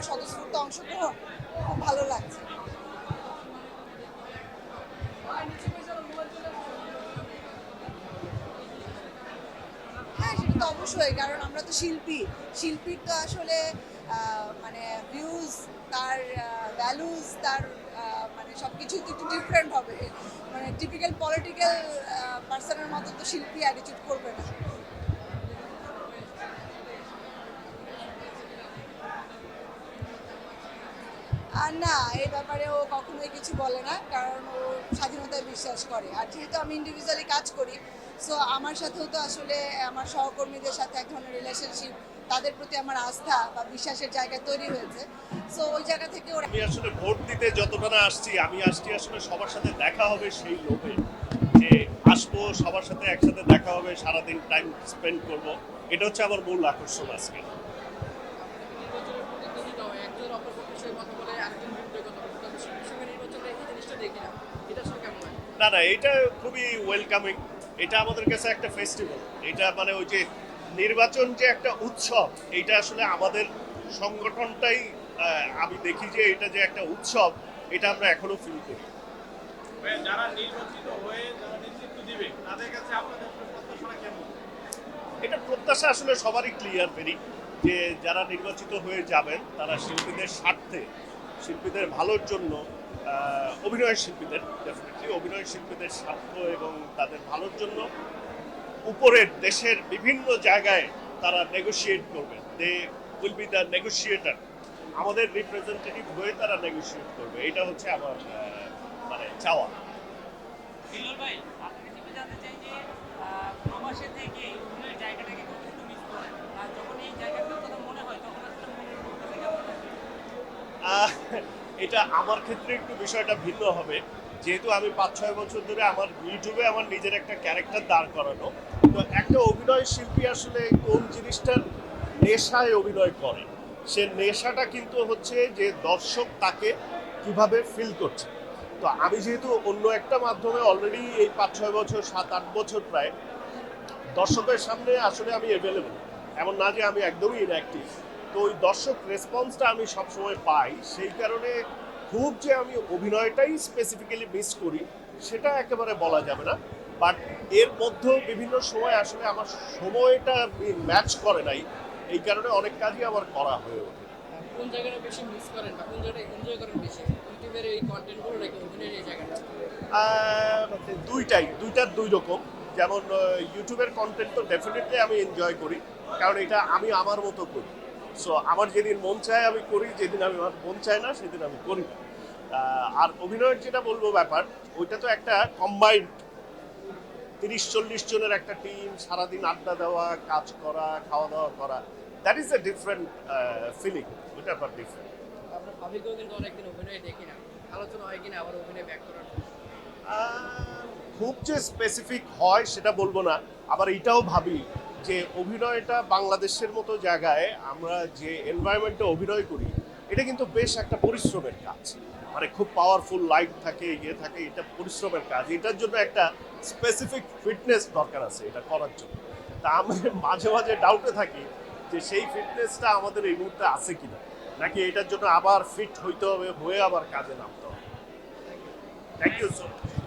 সবার স্বতঃস্ফূর্ত অংশগ্রহণ। খুব ভালো লাগছে। হ্যাঁ সেটা তো অবশ্যই, কারণ আমরা তো শিল্পী। শিল্পীর তো আসলে মানে ভিউজ তার ভ্যালুজ তার মানে সব কিছু তো একটু ডিফারেন্ট হবে। মানে টিপিক্যাল পলিটিক্যাল পার্সনের মতো তো শিল্পী অ্যাটিচিউড করবে না। আর না এই ব্যাপারে ও কখনোই কিছু বলে না, কারণ ও স্বাধীনতায় বিশ্বাস করে। আর যেহেতু আমি ইন্ডিভিজুয়ালি কাজ করি সো আমার সাথেও তো আসলে আমার সহকর্মীদের সাথে এক ধরনের রিলেশনশিপ তাদের প্রতি আমার আস্থা বা বিশ্বাসের জায়গা তৈরি হয়েছে। সো ওই জায়গা থেকে আমি আসলে ভোট দিতে যতটা না আসছি, আমি আসছি আসলে সবার সাথে দেখা হবে সেই লোভে। যে আসব, সবার সাথে একসাথে দেখা হবে, সারাদিন টাইম স্পেন্ড করব। এটা হচ্ছে আমার মূল আকর্ষণ আজকে নির্বাচনের প্রতিদ্বন্দ্বিতা হয় একজন অপর পক্ষের সঙ্গে কথা বলে আরেকজন বিরুদ্ধে কথা বলে তবে সঙ্গে সঙ্গে নির্বাচনে এই জিনিসটা দেখি না এটা আসলে কেমন হয় না না এটা খুবই ওয়েলকামিং এটা আমাদের কাছে একটা ফেস্টিভ্যাল এটা মানে ওই যে নির্বাচন যে একটা উৎসব এটা আসলে আমাদের সংগঠনটাই আমি দেখি যে এটা যে একটা উৎসব এটা আমরা এখনও ফিল করি। যারা নির্বাচিত হয়ে যারা নেতৃত্ব দিবে তাদের কাছে আপনাদের প্রত্যাশা কেমন? এটা প্রত্যাশা আসলে সবারই ক্লিয়ার ভেরি যে যারা নির্বাচিত হয়ে যাবেন তারা শিল্পীদের স্বার্থে শিল্পীদের ভালোর জন্য অভিনয় শিল্পীদের ডেফিনেটলি অভিনয় শিল্পীদের স্বার্থ এবং তাদের ভালোর জন্য উপরের দেশের বিভিন্ন জায়গায় তারা নেগোশিয়েট করবে। They will be the negotiator আমাদের রিপ্রেজেন্টেটিভ হয়ে তারা নেগোশিয়েট করবে। এটা হচ্ছে আমার মানে চাওয়া। থেকে এই জায়গাগুলোর কথা মনে হয় তখন আসলে মনের মধ্যে থেকে কেমন লাগে? আহ, এটা আমার ক্ষেত্রে একটু বিষয়টা ভিন্ন হবে। যেহেতু আমি পাঁচ ছয় বছর ধরে আমার ইউটিউবে আমার নিজের একটা ক্যারেক্টার দাঁড় করানো, তো একটা অভিনয় শিল্পী আসলে কোন জিনিসটার নেশায় অভিনয় করে? সে নেশাটা কিন্তু হচ্ছে যে দর্শক তাকে কীভাবে ফিল করছে। তো আমি যেহেতু অন্য একটা মাধ্যমে অলরেডি এই পাঁচ ছয় বছর সাত আট বছর প্রায় দর্শকের সামনে আসলে আমি অ্যাভেলেবল এমন না যে আমি একদমই ইনঅ্যাক্টিভ তো ওই দর্শক রেসপন্সটা আমি সবসময় পাই। সেই কারণে খুব যে আমি অভিনয়টাই স্পেসিফিক্যালি মিস করি সেটা একেবারে বলা যাবে না। বাট এর মধ্যেও বিভিন্ন সময় আসলে আমার সময়টা ম্যাচ করে নাই। এই কারণে অনেক কাজই আমার করা হয়ে ওঠে। কোন জায়গাটা বেশি মিস করেন বা কোন জায়গাটা এনজয় করেন বেশি? ইউটিউবের এই কন্টেন্টগুলো নাকি অভিনয়ের এই জায়গাটা? দুইটাই দুইটার দুই রকম। যেমন ইউটিউবের কন্টেন্ট তো ডেফিনেটলি আমি এনজয় করি। কারণ এটা আমি আমার মতো করি। সো আমার যেদিন মন চায় আমি করি যেদিন আমি আমার মন চায় না সেদিন আমি করি না। আর অভিনয়ের যেটা বলব ব্যাপার ওইটা তো একটা কম্বাইন্ড তিরিশ চল্লিশ জনের একটা টিম সারাদিন আড্ডা দেওয়া কাজ করা খাওয়া দাওয়া করা। That is a different feeling ওইটা আবার ডিফারেন্ট আপনার কিন্তু অনেকদিন অভিনয় দেখি না। আলোচনা হয় কিনা আবার অভিনয় ব্যাক করার খুব যে স্পেসিফিক হয় সেটা বলব না। আবার এটাও ভাবি যে অভিনয়টা বাংলাদেশের মতো জায়গায় আমরা যে এনভায়রনমেন্টে অভিনয় করি, এটা কিন্তু বেশ একটা পরিশ্রমের কাজ। মানে খুব পাওয়ারফুল লাইট থাকে ইয়ে থাকে, এটা পরিশ্রমের কাজ। এটার জন্য একটা স্পেসিফিক ফিটনেস দরকার আছে এটা করার জন্য। তা আমি মাঝে মাঝে ডাউটে থাকি যে সেই ফিটনেসটা আমাদের এই মুহূর্তে আছে কিনা? নাকি এটার জন্য আবার ফিট হইতে হবে, হয়ে আবার কাজে নামতে হবে? Thank you so much